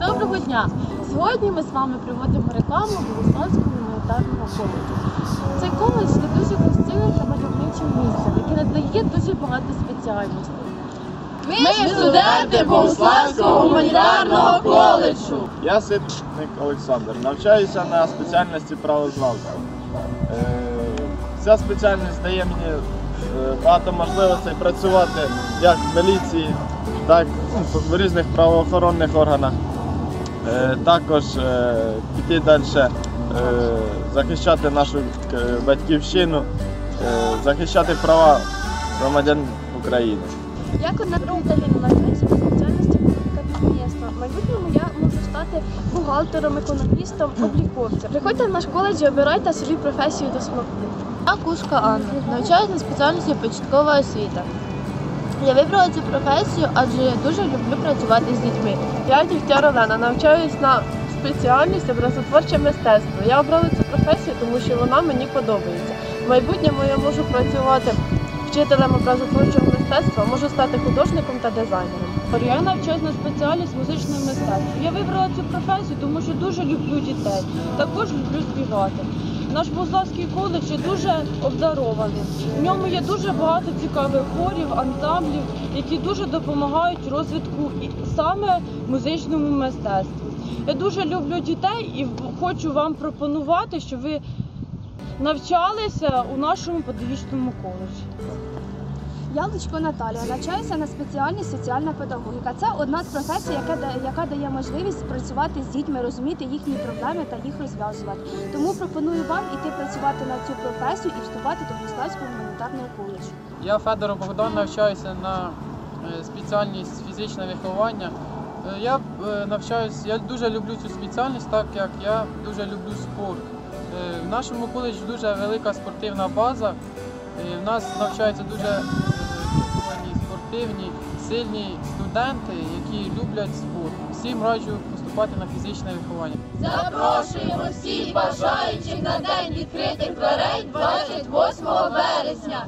Доброго дня! Сьогодні ми з вами проводимо рекламу Богославського гуманітарного коледжу. Цей коледж це дуже красивим та мальовничим місцем, яке надає дуже багато спеціальностей. Ми студенти Богославського гуманітарного коледжу. Я Ситник Олександр, навчаюся на спеціальності правознавства. Е, Ця спеціальність дає мені багато можливостей працювати як в міліції, так ну, в різних правоохоронних органах. Е, Також е, піти далі, е, захищати нашу е, батьківщину, е, захищати права громадян України. Я Конарова Віталіна навчаюся по спеціальності комунікативництва. В майбутньому я можу стати бухгалтером, економістом, обліковцем. Приходьте в наш коледж і обирайте собі професію до смаку. Я Кушка Анна, навчаюся на спеціальності початкова освіта. Я вибрала цю професію, адже я дуже люблю працювати з дітьми. Я Дігтяр Олена, навчаюсь на спеціальність образотворче мистецтво. Я обрала цю професію, тому що вона мені подобається. В майбутньому я можу працювати вчителем образотворчого мистецтва, можу стати художником та дизайнером. Я навчаюсь на спеціальність музичне мистецтво. Я вибрала цю професію, тому що дуже люблю дітей. Також люблю співати. Наш бузлавський коледж є дуже обдарований. В ньому є дуже багато цікавих хорів, ансамблів, які дуже допомагають розвитку саме музичному мистецтву. Я дуже люблю дітей і хочу вам пропонувати, щоб ви навчалися у нашому педагогічному коледжі. Я Лучко Наталія, навчаюся на спеціальність соціальна педагогіка. Це одна з професій, яка дає, яка дає можливість працювати з дітьми, розуміти їхні проблеми та їх розв'язувати. Тому пропоную вам іти працювати на цю професію і вступати до Богославського гуманітарного коледжу. Я Федоров Богдан навчаюся на е, спеціальність фізичне виховання. Е, Я е, навчаюсь, я дуже люблю цю спеціальність, так як я дуже люблю спорт. В нашому коледжі дуже велика спортивна база. Е, В нас навчаються дуже спортивні, сильні студенти, які люблять спорт. Всім раджу поступати на фізичне виховання. Запрошуємо всіх бажаючих на день відкритих дверей 28 березня.